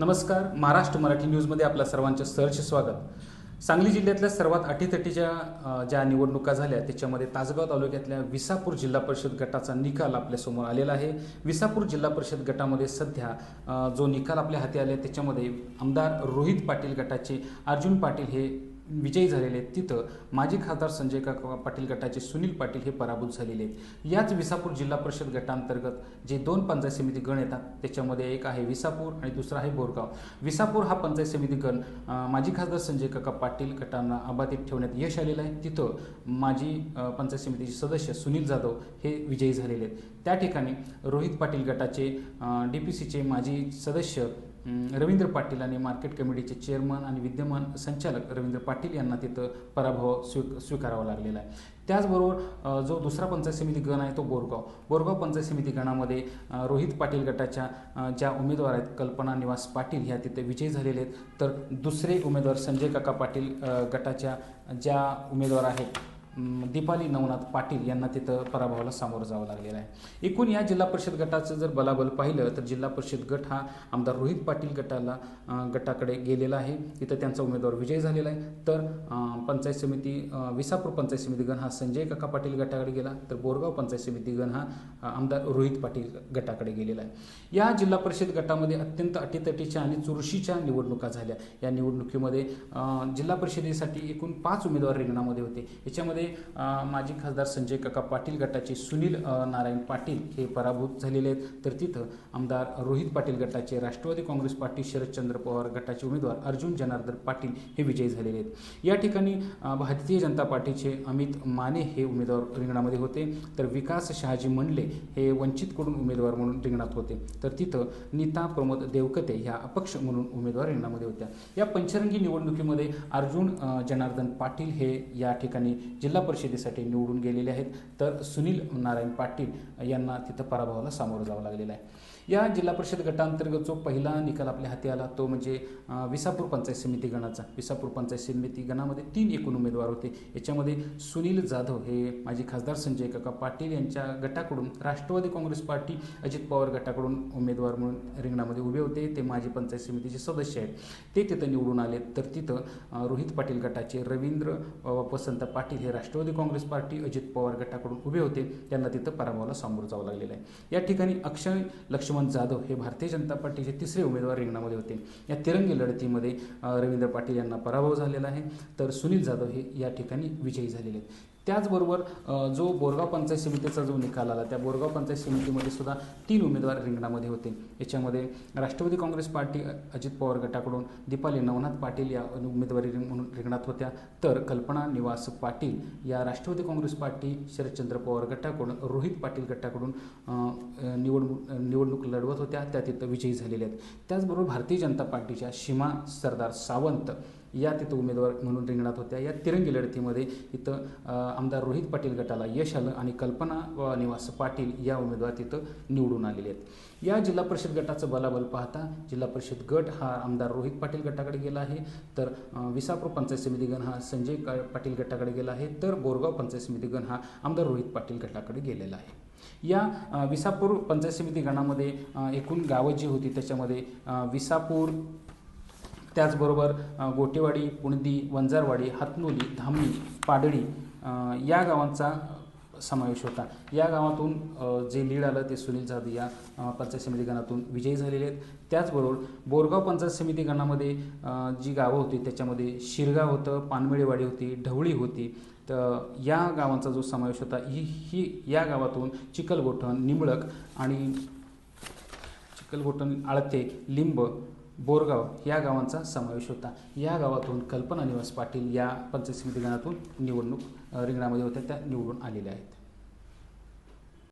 नमस्कार महाराष्ट्र मराठी न्यूजमध्ये आपल्या सर्वांचे सहर्ष स्वागत. सांगली जिल्ह्यातल्या सर्वात अटीतटीच्या ज्या निवडणुका झाल्या त्याच्यामध्ये तासगाव तालुक्यातल्या विसापूर जिल्हा परिषद गटाचा निकाल आपल्यासमोर आलेला आहे. विसापूर जिल्हा परिषद गटामध्ये सध्या जो निकाल आपल्या हाती आले त्याच्यामध्ये आमदार रोहित पाटील गटाचे अर्जुन पाटील हे विजयी झालेले आहेत. तिथं माजी खासदार संजय काका पाटील गटाचे सुनील पाटील हे पराभूत झालेले आहेत. याच विसापूर जिल्हा परिषद गटांतर्गत जे दोन पंचायत समिती गण येतात त्याच्यामध्ये एक आहे विसापूर आणि दुसरा आहे बोरगाव. विसापूर हा पंचायत समिती गण माजी खासदार संजय काका पाटील गटांना अबाधित ठेवण्यात यश आलेलं आहे. तिथं माजी पंचायत समितीचे सदस्य सुनील जाधव हे विजयी झालेले आहेत. त्या ठिकाणी रोहित पाटील गटाचे डी पी सीचे माजी सदस्य रवींद्र पाटील आणि मार्केट कमिटीचे चेअरमन आणि विद्यमान संचालक रवींद्र पाटील यांना तिथं पराभव स्वी स्वीकारावा लागलेला आहे. त्याचबरोबर जो दुसरा पंचायत समिती गण आहे तो बोरगाव. बोरगाव पंचायत समिती गणामध्ये रोहित पाटील गटाच्या ज्या उमेदवार आहेत कल्पना निवास पाटील ह्या तिथे विजयी झालेले आहेत. तर दुसरे उमेदवार संजय काका पाटील गटाच्या ज्या उमेदवार आहेत दीपाली नवनाथ पाटील यांना तिथं पराभवाला सामोरं जावं लागलेलं आहे. एकूण या जिल्हा परिषद गटाचं जर बलाबल पाहिलं तर जिल्हा परिषद गट हा आमदार रोहित पाटील गटाला गटाकडे गेलेला आहे. तिथं त्यांचा उमेदवार विजय झालेला आहे. तर पंचायत समिती विसापूर पंचायत समिती गण हा संजय काका पाटील गटाकडे गेला. तर बोरगाव पंचायत समिती गण हा आमदार रोहित पाटील गटाकडे गेलेला आहे. या जिल्हा परिषद गटामध्ये अत्यंत अटीतटीच्या आणि चुरशीच्या निवडणुका झाल्या. या निवडणुकीमध्ये जिल्हा परिषदेसाठी एकूण पाच उमेदवार रिंगणामध्ये होते. याच्यामध्ये यामध्ये माजी खासदार संजय काका पाटील गटाचे सुनील नारायण पाटील हे पराभूत झालेले आहेत. तर तिथं आमदार रोहित पाटील गटाचे राष्ट्रवादी काँग्रेस पार्टी शरदचंद्र पवार गटाचे उमेदवार अर्जुन जनार्दन पाटील हे विजयी झालेले आहेत. या ठिकाणी भारतीय जनता पार्टीचे अमित माने हे उमेदवार रिंगणामध्ये होते. तर विकास शहाजी मंडले हे वंचितकडून उमेदवार म्हणून रिंगणात होते. तर तिथं नीता प्रमोद देवकते ह्या अपक्ष म्हणून उमेदवार रिंगणामध्ये होत्या. या पंचरंगी निवडणुकीमध्ये अर्जुन जनार्दन पाटील हे या ठिकाणी जिल्हा जिल्हा परिषदेसाठी निवडून गेलेले आहेत. तर सुनील नारायण पाटील यांना तिथं पराभवाला सामोरं जावं लागलेलं आहे. या जिल्हा परिषद गटांतर्गत जो पहिला निकाल आपल्या हाती आला तो म्हणजे विसापूर पंचायत समिती गणाचा. विसापूर पंचायत समिती गणामध्ये तीन एकूण उमेदवार होते. याच्यामध्ये सुनील जाधव हे माजी खासदार संजय काका पाटील यांच्या गटाकडून राष्ट्रवादी काँग्रेस पार्टी अजित पवार गटाकडून उमेदवार म्हणून रिंगणामध्ये उभे होते. ते माजी पंचायत समितीचे सदस्य आहेत. ते तिथं निवडून आले. तर तिथं रोहित पाटील गटाचे रवींद्र वसंत पाटील हे राष्ट्रवादी काँग्रेस पार्टी अजित पवार गटाकडून उभे होते. त्यांना तिथं पराभवाला सामोरं जावं लागलेलं आहे. या ठिकाणी अक्षय लक्ष्मण जाधव हे भारतीय जनता पार्टीचे तिसरे उमेदवार रिंगणामध्ये होते. या तिरंगी लढतीमध्ये रवींद्र पाटील यांना पराभव झालेला आहे. तर सुनील जाधव हे या ठिकाणी विजयी झालेले आहेत. त्याचबरोबर जो बोरगाव पंचायत समितीचा जो निकाल आला त्या बोरगाव पंचायत समितीमध्ये सुद्धा तीन उमेदवार रिंगणामध्ये होते. याच्यामध्ये राष्ट्रवादी काँग्रेस पार्टी अजित पवार गटाकडून दीपाली नवनाथ पाटील या उमेदवारी रिंग- म्हणून रिंगणात होत्या. तर कल्पना निवास पाटील या राष्ट्रवादी काँग्रेस पार्टी शरदचंद्र पवार गटाकडून रोहित पाटील गटाकडून निवडणूक निवडणूक लढवत होत्या. त्या तिथं विजयी झालेल्या आहेत. त्याचबरोबर भारतीय जनता पार्टीच्या सीमा सरदार सावंत या तिथं उमेदवार म्हणून रिंगणात होत्या. या तिरंगी लढतीमध्ये इथं आमदार रोहित पाटील गटाला यश आलं आणि कल्पना व निवास पाटील या उमेदवार तिथं निवडून आलेले आहेत. या जिल्हा परिषद गटाचं बलाबल पाहता जिल्हा परिषद गट हा आमदार रोहित पाटील गटाकडे गेला आहे. तर विसापूर पंचायत समिती गण हा संजय पाटील गटाकडे गेला आहे. तर बोरगाव पंचायत समिती गण हा आमदार रोहित पाटील गटाकडे गेलेला आहे. या विसापूर पंचायत समिती गणामध्ये एकूण गावं जी होती त्याच्यामध्ये विसापूर त्याचबरोबर गोटेवाडी पुणदी वंजारवाडी हातनोली धामणी पाडळी या गावांचा समावेश होता. या गावातून जे लीड आलं ते सुनील जाधव या पंचायत समिती गणातून विजयी झालेले आहेत. त्याचबरोबर बोरगाव पंचायत समिती गणामध्ये जी गावं होती त्याच्यामध्ये शिरगाव होतं पानमेळेवाडी होती ढवळी होती. तर या गावांचा जो समावेश होता ही ही या गावातून चिखलगोठण निमळक आणि चिखलगोठण आळते लिंब बोरगाव या गावांचा समावेश होता. या गावातून कल्पना निवास पाटील या पंचायत समिती गणातून निवडणूक रिंगणामध्ये होत्या त्या निवडून आलेल्या आहेत.